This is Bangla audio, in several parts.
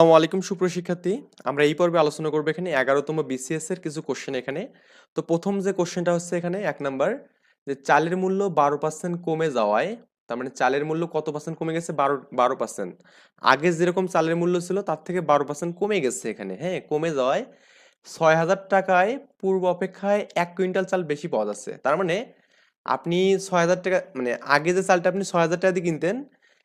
আসসালামু আলাইকুম সুপ্রশিক্ষার্থী আমরা এই পর্বে আলোচনা করব এখানে এগারোতম বিসিএস এর কিছু কোশ্চেন এখানে। তো প্রথম যে কোশ্চেনটা হচ্ছে এখানে, এক নাম্বার যে চালের মূল্য বারো পার্সেন্ট কমে যাওয়ায়, তার মানে চালের মূল্য কত পার্সেন্ট কমে গেছে? বারো বারো পার্সেন্ট আগে যেরকম চালের মূল্য ছিল, তার থেকে বারো পার্সেন্ট কমে গেছে এখানে হ্যাঁ? কমে যাওয়ায় ছয় হাজার টাকায় পূর্ব অপেক্ষায় এক কুইন্টাল চাল বেশি পাওয়া যাচ্ছে। তার মানে আপনি ছয় হাজার টাকা মানে আগে যে চালটা আপনি ছয় হাজার টাকা দিয়ে কিনতেন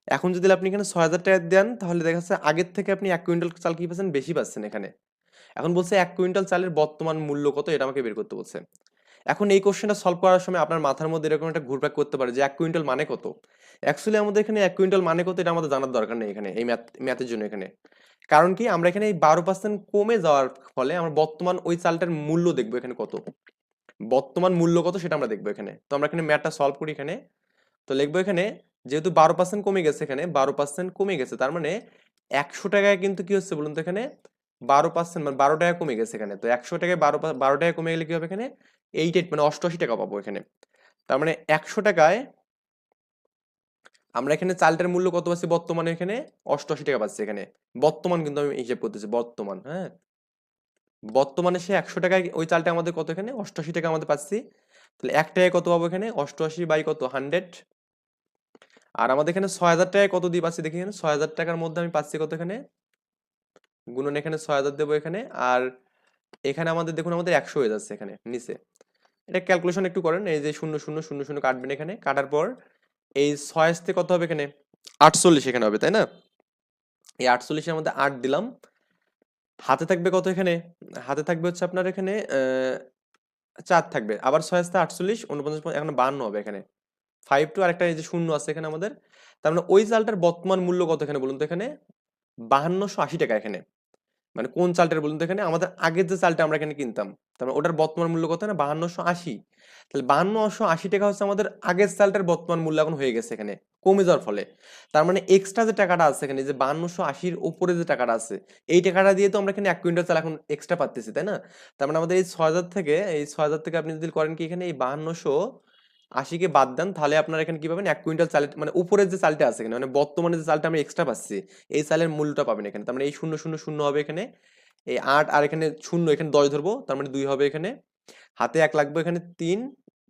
এখন যদি আপনি এখানে ছয় হাজার টাকা দেন, তাহলে দেখা যাচ্ছে আগের থেকে আপনি এক কুইন্টাল চাল কি পাচ্ছেন? বেশি পাচ্ছেন এখানে। এখন বলছে এক কুইন্টাল চালের বর্তমান মূল্য কত, এটা আমাকে বের করতে বলছে। এখন এই কোশ্চেনটা সলভ করার সময় আপনার মাথার মধ্যে এরকম একটা ঘুরপাক করতে পারে যে এক কুইন্টাল মানে কত? অ্যাকচুয়ালি আমাদের এখানে এক কুইন্টাল মানে কত, এটা আমাদের জানার দরকার নেই এখানে, এই ম্যাথ ম্যাথের জন্য এখানে। কারণ কি, আমরা এখানে এই বারো পার্সেন্ট কমে যাওয়ার ফলে আমরা বর্তমান ওই চালটার মূল্য দেখব এখানে কত। বর্তমান মূল্য কত সেটা আমরা দেখব এখানে। তো আমরা এখানে ম্যাথটা সলভ করি এখানে। তো লিখব এখানে যেহেতু বারো পার্সেন্ট কমে গেছে এখানে, বারো পার্সেন্ট কমে গেছে, তার মানে একশো টাকায় কিন্তু কি হচ্ছে বলুন তো এখানে? বারো পার্সেন্ট মানে বারো টাকা কমে গেছে এখানে। তো একশো টাকায় বারো বারো টাকা কমে গেলে কি হবে এখানে? এইট এইট মানে অষ্টআশি টাকা পাবো এখানে। তার মানে একশো টাকায় আমরা এখানে চালটার মূল্য কত পাচ্ছি বর্তমানে এখানে? অষ্টআশি টাকা পাচ্ছি এখানে। বর্তমান কিন্তু আমি হিসেব করতেছি, বর্তমান হ্যাঁ? বর্তমানে সে একশো টাকায় ওই চালটা আমাদের কত এখানে? অষ্টআশি টাকা আমাদের পাচ্ছি। তাহলে এক টাকায় কত পাবো এখানে? অষ্টআশি বাই কত? হান্ড্রেড আর আমাদের এখানে ছয় হাজার টাকায় কত দিয়ে পাচ্ছি দেখি এখানে? ছয় হাজার টাকার মধ্যে আমি পাচ্ছি কত এখানে? গুণন এখানে ছয় হাজার দেবো এখানে আর এখানে আমাদের দেখুন আমাদের একশো হয়ে যাচ্ছে এখানে, নিচে। এটা ক্যালকুলেশন একটু করেন, এই যে শূন্য শূন্য শূন্য শূন্য কাটবেন এখানে, কাটার পর এই ছয় আসতে কত হবে এখানে? আটচল্লিশ এখানে হবে, তাই না? এই আটচল্লিশের মধ্যে আট দিলাম, হাতে থাকবে কত এখানে? হাতে থাকবে হচ্ছে আপনার এখানে চার থাকবে, আবার ছয় আসতে আটচল্লিশ, উনপঞ্চাশ এখানে বান্ন হবে এখানে। ফাইভ টু আরেকটা এই যে শূন্য আছে এখানে আমাদের, তার মানে ওই চালটার বর্তমান মূল্য কত এখানে বলুন তো? এখানে বাহান্নশো আশি টাকা এখানে। মানে কোন চালটার বলুন তো? এখানে আমাদের আগের যে চালটা আমরা এখানে কিনতাম, তার মানে ওটার বর্তমান মূল্য কত? না বাহান্নশো আশি। তাহলে বাহান্নশো আশি টাকা হচ্ছে আমাদের আগের চালটার বর্তমান মূল্য এখন হয়ে গেছে এখানে, কমে যাওয়ার ফলে। তার মানে এক্সট্রা যে টাকাটা আছে এখানে যে বাহান্নশো আশির ওপরে যে টাকাটা আছে, এই টাকাটা দিয়ে তো আমরা এখানে এক কুইন্টাল চাল এখন এক্সট্রা পাচ্ছি তাই না? তার মানে আমাদের এই ছয় হাজার থেকে, এই ছয় হাজার থেকে আপনি যদি করেন কি এখানে এই বাহান্নশো আশিকে বাদ দেন, তাহলে আপনার এখানে কি পাবেন? এক কুইন্টাল চাল মানে উপরের যে চালটা আছে এখানে মানে বর্তমানে যে চালটা আমরা এক্সট্রা পাচ্ছি, এই চালের মূল্যটা পাবেন এখানে। তার মানে এই শূন্য শূন্য শূন্য হবে এখানে। এই আট আর এখানে শূন্য, এখানে দশ ধরবো, তার মানে দুই হবে এখানে। হাতে এক লাগবে এখানে তিন,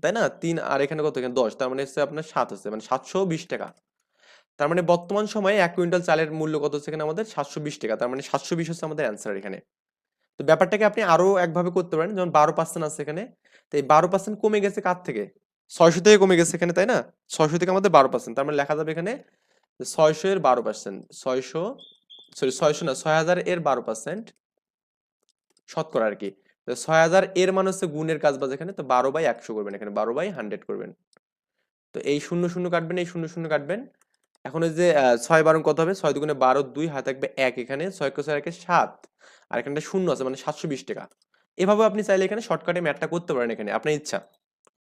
তাই না? তিন আর এখানে কত? এখানে দশ, তার মানে হচ্ছে আপনার সাত হচ্ছে মানে সাতশো বিশ টাকা। তার মানে বর্তমান সময়ে এক কুইন্টাল চালের মূল্য কত হচ্ছে এখানে আমাদের? সাতশো বিশ টাকা, তার মানে সাতশো বিশ হচ্ছে আমাদের অ্যান্সার এখানে। তো ব্যাপারটাকে আপনি আরও একভাবে করতে পারেন, যেমন বারো পার্সেন্ট আছে এখানে। তো এই বারো পার্সেন্ট কমে গেছে কার থেকে? ছয়শো থেকে কমে গেছে এখানে, তাই না? ছয়শো থেকে আমাদের বারো পার্সেন্ট তার মানে লেখা যাবে এখানে ছয়শো এর বারো পার্সেন্ট ছয়শো সরি ছয়শো না, ছয় হাজার এর বারো পার্সেন্ট শতকরা আর কি ছয় হাজার এর মান হচ্ছে গুণের কাজ বাজ এখানে, তো বারো বাই একশো করবেন এখানে, বারো বাই হান্ড্রেড করবেন। তো এই শূন্য শূন্য কাটবেন, এই শূন্য শূন্য কাটবেন। এখন ওই যে ছয় বারো কত হবে? ছয় দুগুণে বারো, দুই, হাতে থাকবে এক এখানে, ছয় ছয় একে সাত। আর এখানে শূন্য আছে মানে সাতশো বিশ টাকা। এভাবে আপনি চাইলে এখানে শর্টকাটে ম্যাথটা করতে পারেন এখানে, আপনার ইচ্ছা।